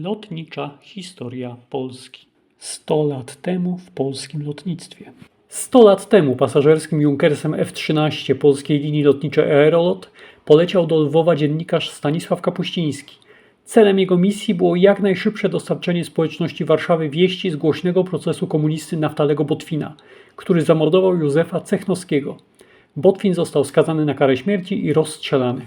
Lotnicza historia Polski. 100 lat temu w polskim lotnictwie. 100 lat temu pasażerskim Junkersem F-13 polskiej linii lotniczej Aerolot poleciał do Lwowa dziennikarz Stanisław Kapuściński. Celem jego misji było jak najszybsze dostarczenie społeczności Warszawy wieści z głośnego procesu komunisty Naftalego Botwina, który zamordował Józefa Cechnowskiego. Botwin został skazany na karę śmierci i rozstrzelany.